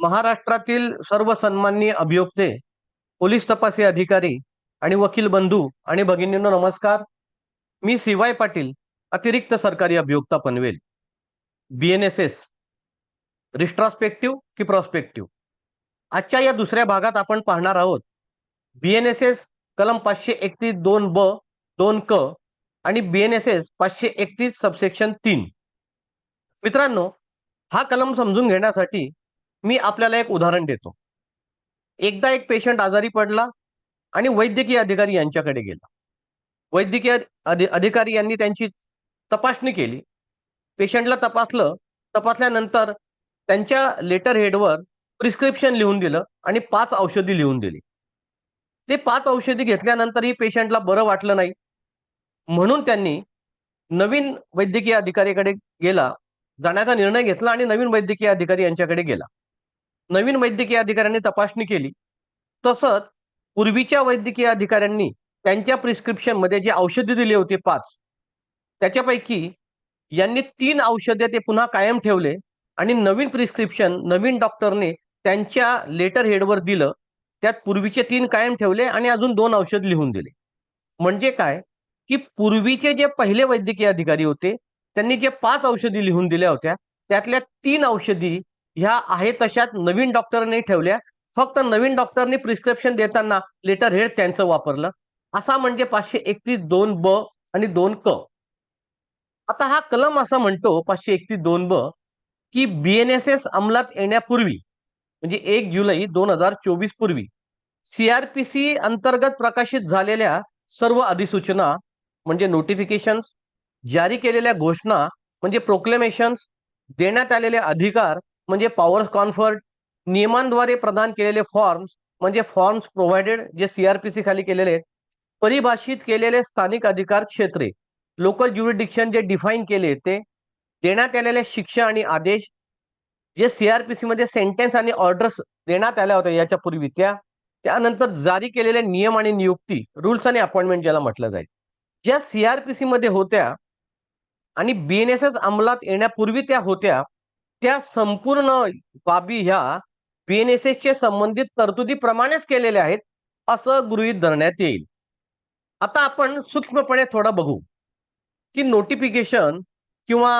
महाराष्ट्रातील सर्व सन्माननीय अभियोक्ते पोलीस तपासी अधिकारी आणि वकील बंधू आणि भगिनींनो नमस्कार. मी सीवाय पाटील अतिरिक्त सरकारी अभियोक्ता Panvel. B N S S retrospective की प्रॉस्पेक्टिव्ह? आजच्या या दुसऱ्या भागात आपण पाहणार आहोत बी एन एस एस कलम पाचशे एकतीस दोन ब दोन क आणि बी एन एस एस पाचशे एकतीस सबसेक्शन तीन. मित्रांनो हा कलम समजून घेण्यासाठी मी आपल्याला एक उदाहरण देतो. एकदा एक पेशंट आजारी पडला आणि वैद्यकीय अधिकारी यांच्याकडे गेला. वैद्यकीय अधिकारी यांनी त्यांची तपासणी केली. पेशंटला तपासलं. तपासल्यानंतर त्यांच्या लेटर हेडवर प्रिस्क्रिप्शन लिहून दिलं आणि पाच औषधी लिहून दिली. ते पाच औषधी घेतल्यानंतरही पेशंटला बरं वाटलं नाही. म्हणून त्यांनी नवीन वैद्यकीय अधिकारीकडे गेला जाण्याचा निर्णय घेतला आणि नवीन वैद्यकीय अधिकारी यांच्याकडे गेला. नवीन वैद्यकीय अधिकाऱ्यांनी तपासणी केली. तसंच पूर्वीच्या वैद्यकीय अधिकाऱ्यांनी त्यांच्या प्रिस्क्रिप्शनमध्ये जे औषधे दिले होते पाच त्याच्यापैकी यांनी तीन औषधे ते पुन्हा कायम ठेवले आणि नवीन प्रिस्क्रिप्शन नवीन डॉक्टरने त्यांच्या लेटर हेडवर दिलं. त्यात पूर्वीचे तीन कायम ठेवले आणि अजून दोन औषध लिहून दिले. म्हणजे काय? की पूर्वीचे जे पहिले वैद्यकीय अधिकारी होते त्यांनी जे पाच औषधी लिहून दिल्या होत्या त्यातल्या तीन औषधी ह्या आहे तशाच नवीन डॉक्टरने ठेवल्या. फक्त नवीन डॉक्टरने प्रिस्क्रिप्शन देताना लेटर हेड त्यांचं वापरलं. असा म्हणजे पाचशे एकतीस दोन ब आणि दोन क. आता हा कलम असा म्हणतो पाचशे एकतीस दोन ब की बीएनएसएस अंमलात येण्यापूर्वी म्हणजे एक जुलै दोन हजार चोवीस पूर्वी सीआरपीसी अंतर्गत प्रकाशित झालेल्या सर्व अधिसूचना म्हणजे नोटिफिकेशन्स जारी केलेल्या घोषणा म्हणजे प्रोक्लेमेशन्स देण्यात आलेले अधिकार म्हणजे पॉवर्स कॉन्फर्ट नियमांद्वारे प्रदान केलेले फॉर्म्स म्हणजे फॉर्म्स प्रोव्हाइडेड जे सीआरपीसी खाली केलेले आहेत परिभाषित केलेले स्थानिक अधिकार क्षेत्रे. लोकल ज्युरिडिक्शन जे डिफाईन केले ते देण्यात आलेले शिक्षा आणि आदेश जे सीआरपीसी मध्ये सेंटेन्स आणि ऑर्डर्स देण्यात आल्या होत्या याच्या पूर्वी त्या त्यानंतर जारी केलेले नियम आणि नियुक्ती रूल्स आणि अपॉइंटमेंट ज्याला म्हटलं जाईल. ज्या सीआरपीसी मध्ये होत्या आणि बीएनएसएस अंमलात येण्यापूर्वी त्या होत्या त्या संपूर्ण बाबी ह्या बीएनएसएसचे संबंधित तरतुदीप्रमाणेच केलेल्या आहेत असं गृहीत धरण्यात येईल. आता आपण सूक्ष्मपणे थोडं बघू की नोटिफिकेशन किंवा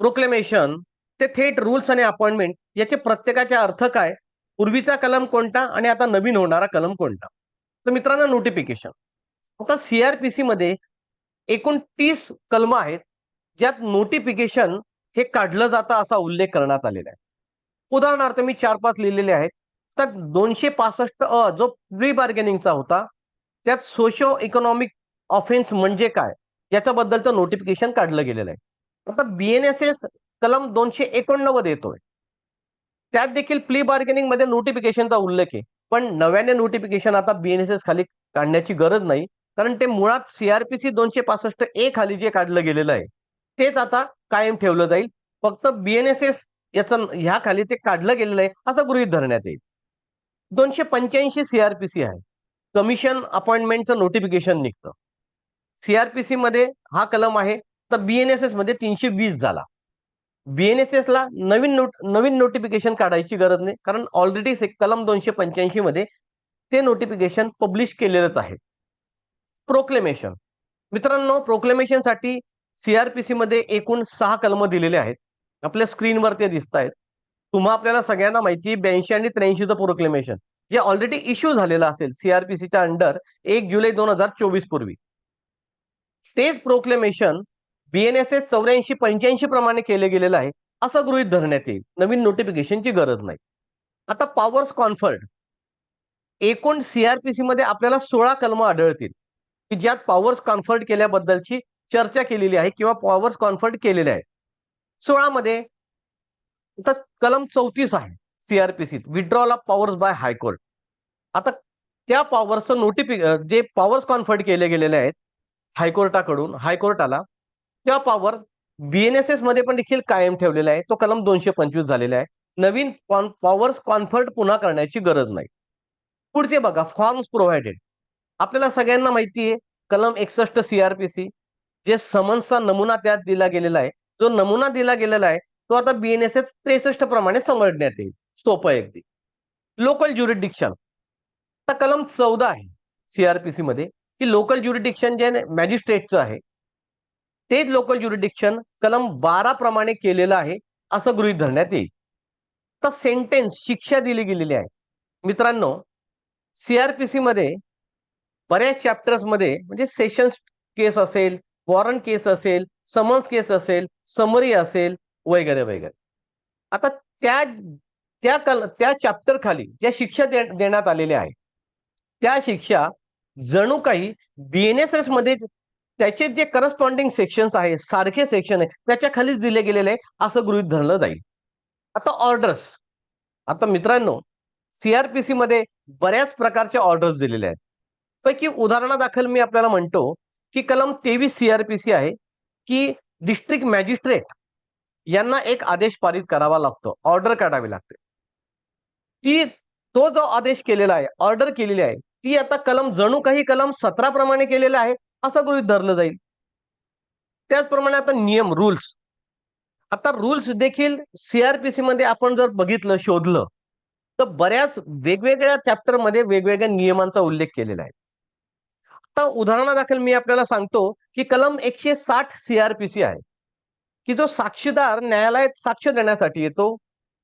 प्रोक्लेमेशन ते थेट रूल्स आणि अपॉइंटमेंट याचे प्रत्येकाचे अर्थ काय? पूर्वीचा कलम कोणता आणि आता नवीन होणारा कलम कोणता? तर मित्रांनो नोटिफिकेशन आता सीआरपीसी मध्ये एकूण तीस कलम आहेत ज्यात नोटिफिकेशन हे काढलं जातं असा उल्लेख करण्यात आलेला आहे. उदाहरणार्थ मी चार पाच लिहिलेले आहेत. तर दोनशे पासष्ट अ जो प्री बार्गेनिंगचा होता त्यात सोशो इकॉनॉमिक ऑफेन्स म्हणजे काय? याच्याबद्दलचं नोटिफिकेशन काढलं गेलेलं आहे. आता बीएनएसएस कलम दोनशे एकोणनव्वद येतोय. त्यात देखील प्ली बार्गेनिंगमध्ये नोटिफिकेशनचा उल्लेख आहे. पण नव्याने नोटिफिकेशन आता बीएनएसएस खाली काढण्याची गरज नाही. कारण ते मुळात सीआरपीसी दोनशे पासष्ट ए खाली जे काढलं गेलेलं आहे तेच आता कायम ठेवलं जाईल. फक्त बीएनएसएस याचं ह्या खाली ते काढलं गेलेलं आहे असं गृहित धरण्यात येईल. दोनशे पंच्याऐंशी सीआरपीसी आहे. कमिशन अपॉइंटमेंटचं नोटिफिकेशन निघतं. सीआरपीसी मध्ये हा कलम आहे तर बीएनएसएसमध्ये तीनशे वीस झाला. बीएनएसएस ला नवीन नोट नवीन नोटिफिकेशन काढायची गरज नाही कारण ऑलरेडी कलम दोनशे पंच्याऐंशी मध्ये ते नोटिफिकेशन पब्लिश केलेलंच आहे. प्रोक्लेमेशन मित्रांनो प्रोक्लेमेशनसाठी सीआरपीसी मध्ये एकूण सहा कलम दिलेले आहेत. आपल्या स्क्रीनवर ते दिसत आहेत तुम्हा आपल्याला सगळ्यांना माहिती ब्याऐंशी आणि त्र्याऐंशीचं प्रोक्लेमेशन जे ऑलरेडी इश्यू झालेलं असेल सीआरपीसीच्या अंडर एक जुलै दोन हजार चोवीस पूर्वी. तेच प्रोक्लेमेशन बीएनएसएस चौऱ्याऐंशी पंच्याऐंशी प्रमाणे केले गेलेलं आहे असं गृहित धरण्यात येईल. नवीन नोटिफिकेशनची गरज नाही. आता पॉवर्स कॉन्फर्ट एकूण सीआरपीसी मध्ये आपल्याला सोळा कलम आढळतील. की ज्यात पॉवर्स कॉन्फर्ट केल्याबद्दलची चर्चा केलेली आहे किंवा पॉवर्स कॉन्फर्ट केलेले आहे सोळा मध्ये कलम चौतीस आहे सीआरपीसीत withdrawal of powers by high court आता त्या पॉवर्सचं नोटिफिक जे पॉवर्स कॉन्फर्ट केले गेलेले आहेत हायकोर्टाकडून हायकोर्टाला त्या पॉवर्स बीएनएसएसमध्ये पण देखील कायम ठेवलेला आहे तो कलम दोनशे पंचवीस झालेला आहे. नवीन पॉवर्स कॉन्फर्ट पुन्हा करण्याची गरज नाही. पुढचे बघा फॉर्म्स प्रोव्हाइडेड आपल्याला सगळ्यांना माहिती आहे कलम एकसष्ट सीआरपीसी जे समन्सचा नमुना त्यात दिला गेलेला आहे जो नमुना दिला गेलेला आहे तो आता बीएनएसएस त्रेसष्ट प्रमाणे समजण्यात येईल. सोपं आहे अगदी. लोकल ज्युरिडिक्शन आता कलम चौदा आहे सीआरपीसी मध्ये की लोकल ज्युरिडिक्शन जे मॅजिस्ट्रेटचं आहे. तेच लोकल ज्युरिडिक्शन कलम बारा प्रमाणे केलेलं आहे असं गृहीत धरण्यात येईल. तर सेंटेन्स शिक्षा दिली गेलेली आहे. मित्रांनो सीआरपीसी मध्ये बऱ्याच चॅप्टर्समध्ये म्हणजे सेशन्स केस असेल वॉरंट केस असेल समन्स केस असेल समरी असेल वगैरे वगैरे. आता त्या त्या कल त्या चॅप्टर खाली ज्या शिक्षा दे- देण्यात आलेल्या आहे त्या शिक्षा जणू काही बीएनएसएसमध्ये त्याचे जे करस्पॉन्डिंग सेक्शन्स आहे सारखे सेक्शन आहे त्याच्या खालीच दिले गेलेले आहे असं गृहीत धरलं जाईल. आता ऑर्डर्स आता मित्रांनो सीआरपीसी मध्ये बऱ्याच प्रकारच्या ऑर्डर्स दिलेल्या आहेत. पैकी उदाहरणादाखल मी आपल्याला म्हणतो. की कलम तेवीस सीआरपीसी आहे की डिस्ट्रिक्ट मॅजिस्ट्रेट यांना एक आदेश पारित करावा लागतो ऑर्डर काढावी लागते. ती तो जो आदेश केलेला आहे ऑर्डर केलेली आहे ती आता कलम जणू काही कलम सतरा प्रमाणे केलेला आहे असं गृहीत धरलं जाईल. त्याचप्रमाणे आता नियम रूल्स आता रूल्स देखील सीआरपीसी मध्ये आपण जर बघितलं शोधलं तर बऱ्याच वेगवेगळ्या चॅप्टरमध्ये वेगवेगळ्या नियमांचा उल्लेख केलेला आहे. आता उदाहरणादाखल मी आपल्याला सांगतो की कलम एकशे साठ सीआरपीसी आहे. की जो साक्षीदार न्यायालयात साक्ष देण्यासाठी येतो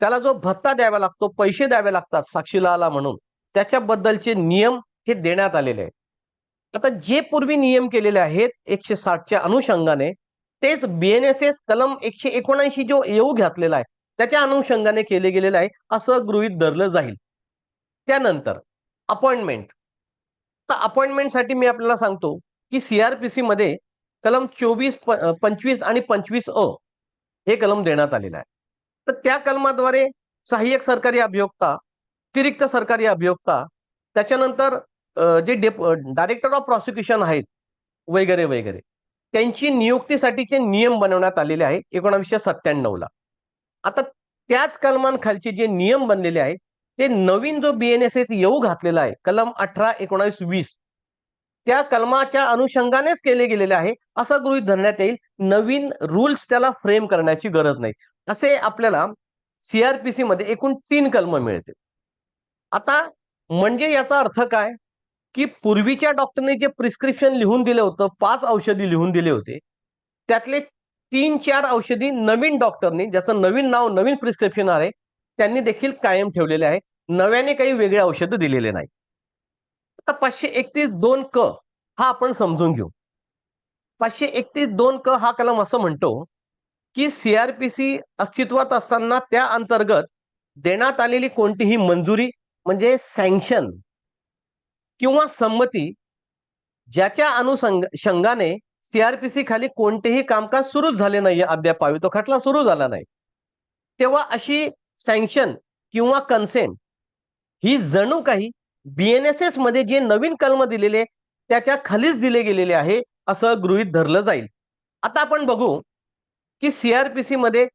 त्याला जो भत्ता द्यावा लागतो पैसे द्यावे लागतात साक्षीला म्हणून त्याच्याबद्दलचे नियम हे देण्यात आलेले आहेत. आता जे पूर्वी नियम केलेले आहेत एकशे साठच्या अनुषंगाने तेच बीएनएसएस कलम एकशे एकोणऐंशी जो येऊ घातलेला आहे त्याच्या अनुषंगाने केले गेलेलं आहे असं गृहीत धरलं जाईल. त्यानंतर अपॉइंटमेंट. तर अपॉइंटमेंटसाठी मी आपल्याला सांगतो की सीआरपीसी मध्ये कलम चोवीस पंचवीस आणि पंचवीस अ हे कलम देण्यात आलेलं आहे. तर त्या कलमाद्वारे सहाय्यक सरकारी अभियोक्ता अतिरिक्त सरकारी अभियोक्ता त्याच्यानंतर जे डेप डायरेक्टर ऑफ प्रॉसिक्युशन आहेत वगैरे वगैरे त्यांची नियुक्तीसाठीचे नियम बनवण्यात आलेले आहेत एकोणावीसशे सत्त्याण्णव ला आता त्याच कलमांखालचे जे नियम बनलेले आहेत ते नवीन जो बीएनएसएस येऊ घातलेला आहे. कलम अठरा एकोणावीस वीस. त्या कलमाच्या अनुषंगानेच केले गेलेले आहे. असं गृहीत धरण्यात येईल. नवीन रूल्स त्याला फ्रेम करण्याची गरज नाही. असे आपल्याला सीआरपीसी मध्ये एकूण तीन कलम मिळते आता म्हणजे याचा अर्थ काय? की पूर्वीच्या डॉक्टरने जे प्रिस्क्रिप्शन लिहून दिलं होतं पाच औषधी लिहून दिले होते त्यातले तीन चार औषधी नवीन डॉक्टरने ज्याचं नवीन नाव नवीन प्रिस्क्रिप्शन आहे त्यांनी देखील कायम ठेवलेले आहे. नव्याने काही वेगळे औषधं दिलेले नाही आता पाचशे एकतीस दोन क हा आपण समजून घेऊ. पाचशे एकतीस दोन क हा कलम असं म्हणतो की सीआरपीसी अस्तित्वात असताना त्या अंतर्गत देण्यात आलेली कोणतीही मंजुरी म्हणजे सँक्शन किंवा संमती ज्याच्या अनुषंगाने सीआरपीसी खाली कोणतेही कामकाज सुरूच झाले नाहीये. अद्यापावी तो खटला सुरू झाला नाही. तेव्हा अशी सँक्शन किंवा कन्सेंट ही जणू काही बीएनएसएसमध्ये जे नवीन कलम दिलेले त्याच्या खालीच दिले गेलेले आहे असं गृहीत धरलं जाईल. आता आपण बघू की सीआरपीसी मध्ये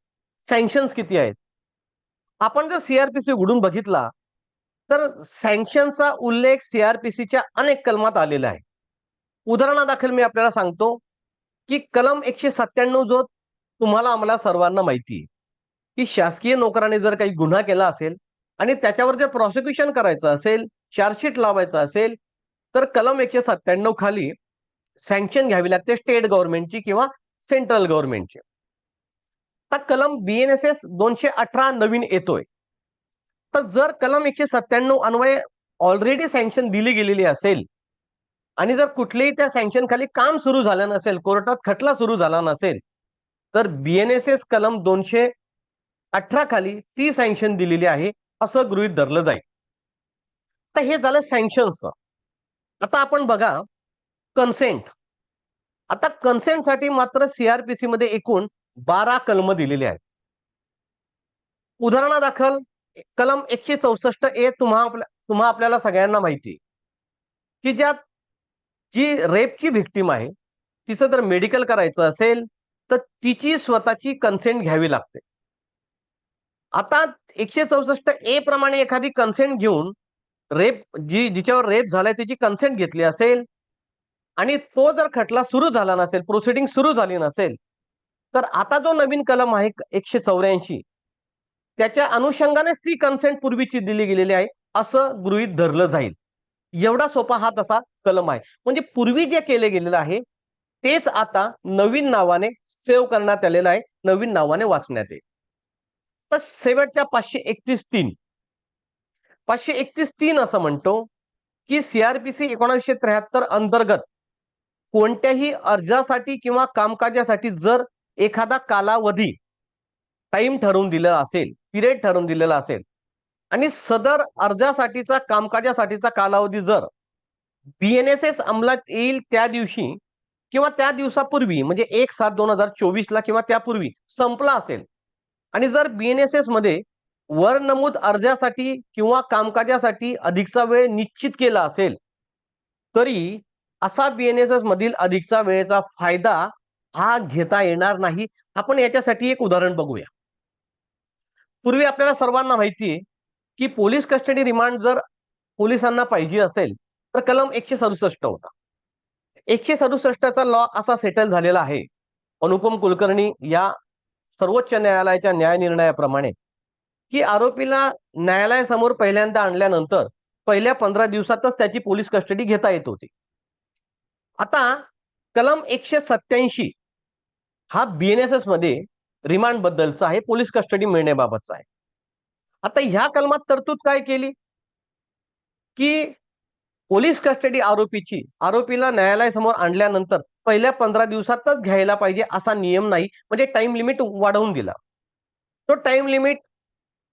सँक्शन्स किती आहेत. आपण जर सीआरपीसी उघडून बघितला तर सँक्शनचा उल्लेख सीआरपीसीच्या अनेक कलमात आलेला आहे. उदाहरणादाखल मी आपल्याला सांगतो की कलम एकशे सत्त्याण्णव जो तुम्हाला आम्हाला सर्वांना माहिती आहे. की शासकीय नोकराने जर काही गुन्हा केला असेल आणि त्याच्यावर जर प्रॉसिक्युशन करायचं असेल चार्जशीट लावायचं असेल तर कलम एकशे सत्त्याण्णव खाली सँक्शन घ्यावी लागते स्टेट गव्हर्नमेंटची किंवा सेंट्रल गव्हर्नमेंटची आता कलम बीएनएसएस दोनशे अठरा नवीन येतोय. तर जर कलम एकशे सत्त्याण्णव अन्वये ऑलरेडी सँक्शन दिली गेलेली असेल आणि जर कुठलेही त्या सँक्शन खाली काम सुरू झालं नसेल कोर्टात खटला सुरू झाला नसेल तर बीएनएसएस कलम दोनशे अठरा खाली ती सँक्शन दिलेली आहे असं गृहीत धरलं जाईल. तर हे झालं सँक्शनचं आता आपण बघा कन्सेंट आता कन्सेंटसाठी मात्र सीआरपीसी मध्ये एकूण बारा कलम दिलेले आहेत. उदाहरणादाखल कलम एकशे चौसष्ट ए तुम्हा आपल्या तुम्हा आपल्याला सगळ्यांना माहिती की ज्यात जी रेपची व्हिक्टीम आहे तिचं जर मेडिकल करायचं असेल तर तिची स्वतःची कन्सेंट घ्यावी लागते. आता एकशे चौसष्ट ए प्रमाणे एखादी कन्सेंट घेऊन रेप जी जिच्यावर रेप झालाय त्याची कन्सेंट घेतली असेल आणि तो जर खटला सुरू झाला नसेल प्रोसिडिंग सुरू झाली नसेल तर आता जो नवीन कलम आहे एकशे चौऱ्याऐंशी त्याच्या अनुषंगानेच ती कन्सेंट पूर्वीची दिली गेलेली आहे असं गृहीत धरलं जाईल. एवढा सोपा हा तसा कलम आहे. म्हणजे पूर्वी जे केले गेलेलं आहे तेच आता नवीन नावाने सेव्ह करण्यात आलेलं आहे नवीन नावाने वाचण्यात येईल. तर शेवटच्या पाचशे एकतीस तीन. पाचशे एकतीस तीन असं म्हणतो की सीआरपीसी एकोणीसशे त्र्याहत्तर अंतर्गत कोणत्याही अर्जासाठी किंवा कामकाजासाठी जर एखादा कालावधी टाइम ठरवून दिलेला असेल पिरियड ठरवून दिलेला असेल आणि सदर अर्जासाठीचा कामकाजासाठीचा कालावधी जर बीएनएसएस अंमलात येईल त्या दिवशी किंवा त्या दिवसापूर्वी म्हणजे एक सात दोन हजार चोवीस ला किंवा त्यापूर्वी संपला असेल आणि जर बीएनएसएसमध्ये वर नमूद अर्जासाठी किंवा कामकाजासाठी अधिकचा वेळ निश्चित केला असेल तरी असा बीएनएसएस मधील अधिकचा वेळेचा फायदा हा घेता येणार नाही. आपण याच्यासाठी एक उदाहरण बघूया. पूर्वी आपल्याला सर्वांना माहिती आहे की पोलीस कस्टडी रिमांड जर पोलिसांना पाहिजे असेल तर कलम एकशे सदुसष्ट होता. एकशे सदुसष्टचा लॉ असा सेटल झालेला आहे. अनुपम कुलकर्णी या सर्वोच्च न्यायालयाच्या न्याय निर्णयाप्रमाणे की आरोपीला न्यायालयासमोर पहिल्यांदा आणल्यानंतर पहिल्या पंधरा दिवसातच त्याची पोलीस कस्टडी घेता येत होती. आता कलम एकशे सत्याऐंशी हा बीएनएसएसमध्ये रिमांड बद्दलचा आहे पोलीस कस्टडी मिळण्याबाबतचा आहे. आता ह्या कलमात तरतूद काय केली? की पोलीस कस्टडी आरोपीची आरोपीला न्यायालयासमोर आणल्यानंतर पहिल्या पंधरा दिवसातच घ्यायला पाहिजे असा नियम नाही. म्हणजे टाइम लिमिट वाढवून दिला. तो टाइम लिमिट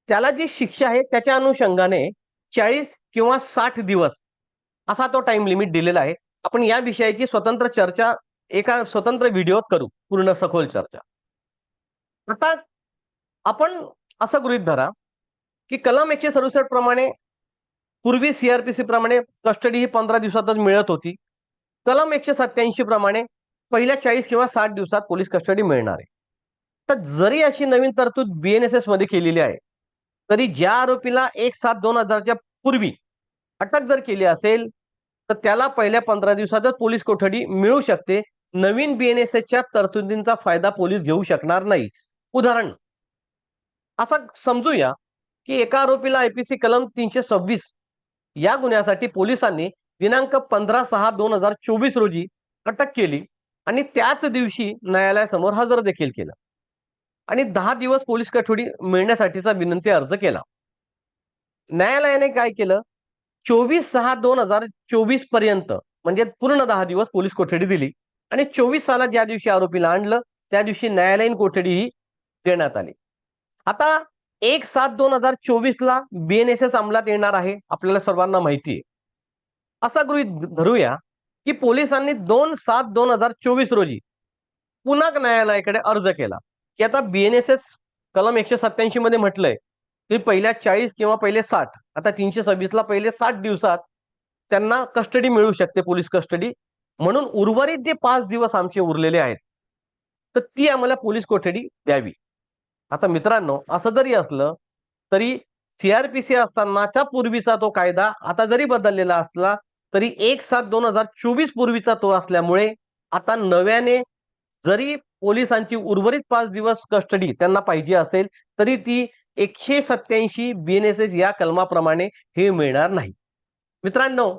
त्याला जी शिक्षा आहे त्याच्या अनुषंगाने चाळीस किंवा साठ दिवस असा तो टाइम लिमिट दिलेला आहे. आपण या विषयाची स्वतंत्र चर्चा एका स्वतंत्र व्हिडिओत करू. पूर्ण सखोल चर्चा. आता आपण असं गृहित धरा की कलम एकशे सदुसष्ट प्रमाणे पूर्वी सीआरपीसी प्रमाणे कस्टडी ही पंधरा दिवसातच मिळत होती. कलम एकशे सत्याऐंशी प्रमाणे पहिल्या चाळीस किंवा साठ दिवसात पोलीस कस्टडी मिळणार आहे. तर जरी अशी नवीन तरतूद बीएनएसएसमध्ये केलेली आहे तरी ज्या आरोपीला एक सात दोन हजारच्या पूर्वी अटक जर केली असेल तर त्याला पहिल्या पंधरा दिवसातच पोलीस कोठडी मिळू शकते नवीन बीएनएसएसच्या तरतुदींचा फायदा पोलीस घेऊ शकणार नाही. उदाहरण असं समजूया की एका आरोपीला आयपीसी कलम तीनशे सव्वीस या गुन्ह्यासाठी पोलिसांनी दिनांक पंधरा सहा दोन हजार चोवीस रोजी अटक केली आणि त्याच दिवशी न्यायालयासमोर हजर देखील केलं. आणि दहा दिवस पोलीस कठोडी मिळण्यासाठीचा विनंती अर्ज केला. न्यायालयाने काय केलं? चोवीस सहा दोन हजार चोवीसपर्यंत म्हणजे पूर्ण दहा दिवस पोलीस कोठडी दिली आणि चोवीस साला ज्या दिवशी आरोपीला आणलं त्या दिवशी न्यायालयीन कोठडी ही देण्यात आली. आता एक सात दोन हजार चोवीस ला बीएनएसएस अंमलात येणार आहे आपल्याला सर्वांना माहिती आहे. असा गृहित धरूया की पोलिसांनी दोन सात दोन हजार चोवीस रोजी पुन्हा न्यायालयाकडे अर्ज केला. की आता बीएनएसएस कलम एकशे सत्याऐंशी मध्ये म्हटलंय की पहिल्या चाळीस किंवा पहिले साठ आता तीनशे सव्वीस ला पहिले साठ दिवसात त्यांना कस्टडी मिळू शकते पोलीस कस्टडी. म्हणून उर्वरित जे पाच दिवस आमचे उरलेले आहेत तर ती आम्हाला पोलीस कोठडी द्यावी. आता मित्रांनो असं जरी असलं तरी सीआरपीसी असतानाच्या पूर्वीचा तो कायदा आता जरी बदललेला असला तरी एक सात दोन हजार चोवीस पूर्वीचा तो असल्यामुळे आता नव्याने जरी पोलिसांची उर्वरित पाच दिवस कस्टडी त्यांना पाहिजे असेल तरी ती एकशे सत्याऐंशी बीएनएसएस या कलमाप्रमाणे हे मिळणार नाही. मित्रांनो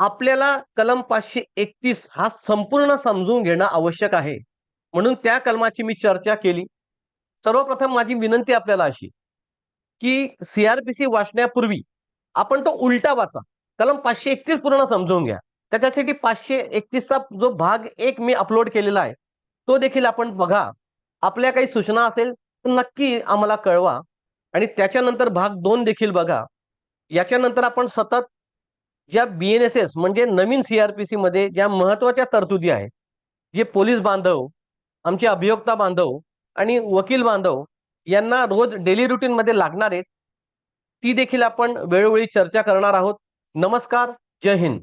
आपल्याला कलम पाचशे एकतीस हा संपूर्ण समजून घेणं आवश्यक आहे. म्हणून त्या कलमाची मी चर्चा केली. सर्वप्रथम माझी विनंती आपल्याला अशी की सीआरपीसी वाचण्यापूर्वी आपण तो उलटा वाचा. कलम पाचशे एकतीस पूर्ण समजून घ्या. त्याच्यासाठी पाचशे एकतीसचा जो भाग एक मी अपलोड केलेला आहे तो देखील आपण बघा. आपल्या काही सूचना असेल तर नक्की आम्हाला कळवा. आणि त्याच्यानंतर भाग दोन देखील बघा. याच्यानंतर आपण सतत ज्या बीएनएसएस म्हणजे नवीन सीआरपीसी मध्ये ज्या महत्त्वाच्या तरतुदी आहेत जे पोलीस बांधव आमचे अभियोक्ता बांधव आणि वकील बांधव यांना रोज डेली रुटीन मध्ये लागणार आहेत ती देखील आपण वेळोवेळी चर्चा करणार आहोत. नमस्कार जय हिंद.